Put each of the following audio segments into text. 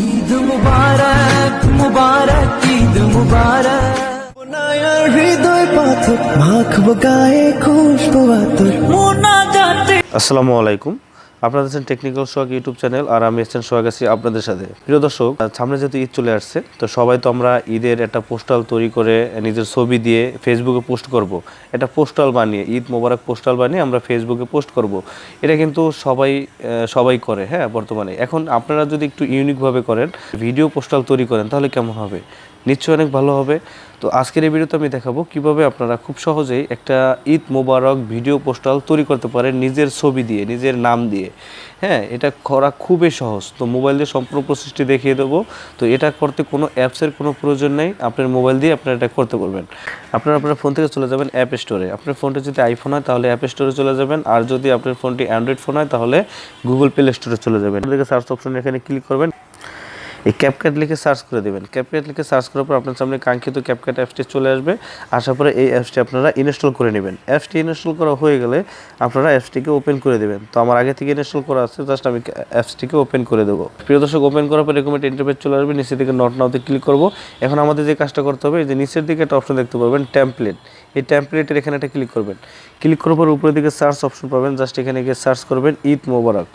ঈদ মুবারক মুবারক ঈদ মুবারক। হৃদয় পাথর মাখব গায়ে খুশবু আতর। মোনাজাতে। আসসালামু আলাইকুম। আপনারা আছেন টেকনিক্যাল সোহাগ ইউটিউব চ্যানেল আর আমি এসছেন সোহাগ আছি আপনাদের সাথে প্রিয় দর্শক সামনে যেহেতু ঈদ চলে আসছে, তো সবাই তো আমরা ঈদের একটা পোস্টাল তৈরি করে নিজের ছবি দিয়ে ফেসবুকে পোস্ট করব। একটা পোস্টাল বানিয়ে, ঈদ মোবারক পোস্টাল বানিয়ে আমরা ফেসবুকে পোস্ট করব। এটা কিন্তু সবাই সবাই করে হ্যাঁ বর্তমানে এখন আপনারা যদি একটু ইউনিকভাবে করেন ভিডিও পোস্টাল তৈরি করেন, তাহলে কেমন হবে নিশ্চয়ই অনেক ভালো হবে তো আজকের এই ভিডিওতে আমি দেখাবো কীভাবে আপনারা খুব সহজেই একটা ঈদ মোবারক ভিডিও পোস্টাল তৈরি করতে পারেন নিজের ছবি দিয়ে, নিজের নাম দিয়ে। হ্যাঁ এটা করা খুবই সহজ। তো মোবাইল দিয়ে সম্পূর্ণ প্রসেসটি দেখিয়ে দেবো। তো এটা করতে কোনো অ্যাপসের কোনো প্রয়োজন নেই। আপনার মোবাইল দিয়ে আপনারা এটা করতে পারবেন। আপনারা আপনার ফোন থেকে চলে যাবেন অ্যাপ স্টোরে আপনার ফোনটা যদি আইফোন হয়, তাহলে অ্যাপ স্টোরে চলে যাবেন। আর যদি আপনার ফোনটি অ্যান্ড্রয়েড ফোন হয়, তাহলে গুগল প্লে স্টোরে চলে যাবেন। আপনাদেরকে সার্চ অপশন এখানে ক্লিক করবেন। এই ক্যাপকাট লিখে সার্চ করে দেবেন। ক্যাপকাট লিখে সার্চ করার পর আপনার সামনে কাঙ্ক্ষিত ক্যাপকাট অ্যাপসটি চলে আসবে। আসার পরে এই অ্যাপসটি আপনারা ইনস্টল করে নেবেন। অ্যাপসটি ইনস্টল করা হয়ে গেলে আপনারা অ্যাপসটিকে ওপেন করে দেবেন। তো আমার আগে থেকে ইনস্টল করা আছে জাস্ট আমি অ্যাপসটিকে ওপেন করে দেবো। প্রিয় দর্শক ওপেন করার পর এরকম একটা ইন্টারফেস চলে আসবে, নিচের দিকে নট নাওতে ক্লিক করব। এখন আমাদের যে কাজটা করতে হবে যে নিচের দিকে একটা অপশন দেখতে পাবেন ট্যাম্পলেট এই ট্যাম্পলেটের এখানে একটা ক্লিক করবেন। ক্লিক করার পর উপরের দিকে সার্চ অপশন পাবেন জাস্ট এখানে গিয়ে সার্চ করবেন ঈদ মোবারক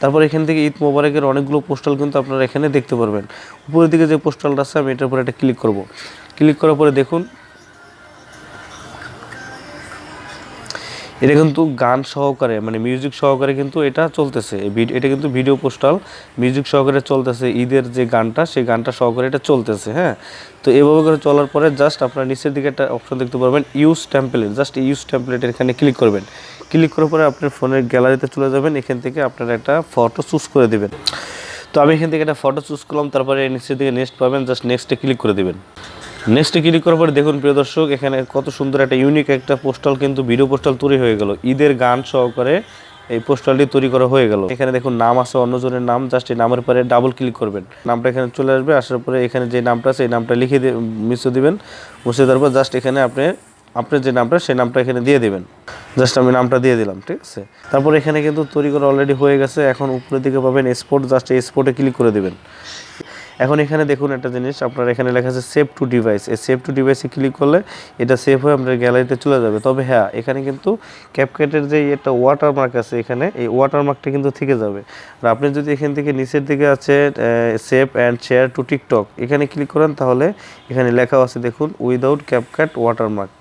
তারপর এখান থেকে ঈদ মোবারকের অনেকগুলো পোস্টাল কিন্তু আপনারা এখানে দেখতে পারবেন। উপরের দিকে যে পোস্টালটা আছে, আমি এটার উপরে একটা ক্লিক করব। ক্লিক করার পরে দেখুন এটা কিন্তু গান সহকারে মানে মিউজিক সহকারে কিন্তু এটা চলতেছে। এটা কিন্তু ভিডিও পোস্টাল মিউজিক সহকারে চলতেছে ঈদের যে গানটা, সেই গানটা সহকারে এটা চলতেছে হ্যাঁ? তো এভাবে করে চলার পরে জাস্ট আপনার নিচের দিকে একটা অপশন দেখতে পারবেন use template just use template এখানে ক্লিক করবেন। ক্লিক করার পরে আপনার ফোনের গ্যালারিতে চলে যাবেন, এখান থেকে আপনারা একটা ফটো চুজ করে দেবেন। তো আমি এখান থেকে একটা ফটো চুজ করলাম, তারপরে নিচের দিকে নেক্সট পাবেন জাস্ট নেক্সটে ক্লিক করে দিবেন। নেক্সটে ক্লিক করার পরে দেখুন প্রিয় দর্শক, এখানে কত সুন্দর একটা ইউনিক একটা পোস্টাল কিন্তু ভিডিও পোস্টাল তৈরি হয়ে গেল। ঈদের গান সহকারে এই পোস্টালটি তৈরি করা হয়ে গেল। এখানে দেখুন নাম আছে অন্যজনের নাম জাস্ট এই নামের পরে ডাবল ক্লিক করবেন। নামটা এখানে চলে আসবে, আসার পরে এখানে যে নামটা আছে, এই নামটা লিখে মিশিয়ে দিবেন। মুছে দেওয়ার পর জাস্ট এখানে আপনি আপনার যে নামটা, সেই নামটা এখানে দিয়ে দেবেন। জাস্ট আমি নামটা দিয়ে দিলাম, ঠিক আছে? তারপর এখানে কিন্তু তৈরি করা অলরেডি হয়ে গেছে। এখন উপরের দিকে পাবেন স্পোর্ট জাস্ট এই স্পোর্টে ক্লিক করে দিবেন। এখন এখানে দেখুন একটা জিনিস, আপনার এখানে লেখা আছে সেভ টু ডিভাইস এই সেভ টু ডিভাইসে ক্লিক করলে এটা সেভ হয়ে আপনার গ্যালারিতে চলে যাবে। তবে হ্যাঁ এখানে কিন্তু ক্যাপকাটের যে একটা ওয়াটারমার্ক আছে এখানে, এই ওয়াটার মার্কটা কিন্তু থেকে যাবে। আর আপনি যদি এখান থেকে নিচের দিকে আছে save and share to TikTok এখানে ক্লিক করেন তাহলে এখানে লেখা আছে দেখুন উইদাউট ক্যাপকাট ওয়াটার মার্ক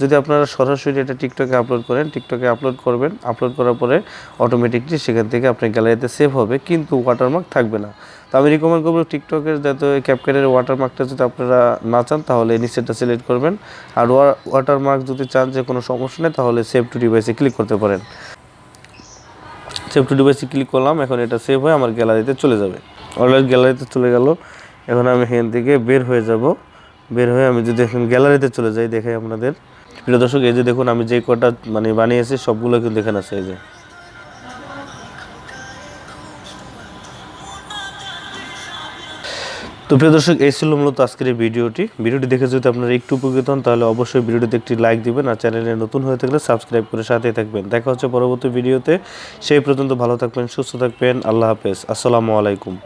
যদি আপনারা সরাসরি এটা টিকটকে আপলোড করেন টিকটকে আপলোড করবেন আপলোড করার পরে অটোমেটিকলি সেখান থেকে আপনার গ্যালারিতে সেভ হবে, কিন্তু ওয়াটারমার্ক থাকবে না। তো আমি রিকমেন্ড করব টিকটকের যাতে ক্যাপকাটের ওয়াটারমার্কটা যদি আপনারা না চান, তাহলে নিচেরটা সিলেক্ট করবেন। আর ওয়াটারমার্ক যদি চান যে কোনো সমস্যা নেই, তাহলে সেভ টু ডিভাইসে ক্লিক করতে পারেন। সেভ টু ডিভাইসে ক্লিক করলাম, এখন এটা সেভ হয়ে আমার গ্যালারিতে চলে যাবে। অলরেডি গ্যালারিতে চলে গেল। এখন আমি এখান থেকে বের হয়ে যাব। বের হয়ে আমি যদি এখন গ্যালারিতে চলে যাই, দেখাই আপনাদের। প্রিয় দর্শক, এই যে দেখুন, আমি যে কটা মানে বানিয়েছি, সবগুলো কিন্তু এখানে আছে, এই যে। তো প্রিয় দর্শক, এই ছিল মূলত আজকের ভিডিওটি। ভিডিওটি দেখে যদি আপনারা একটু উপকৃত হন, তাহলে অবশ্যই ভিডিওটিতে একটি লাইক দিবেন আর চ্যানেলে নতুন হয়ে থাকলে সাবস্ক্রাইব করে সাথেই থাকবেন। দেখা হচ্ছে পরবর্তী ভিডিওতে। সেই পর্যন্ত ভালো থাকবেন, সুস্থ থাকবেন। আল্লাহ হাফেজ। আসসালামু আলাইকুম।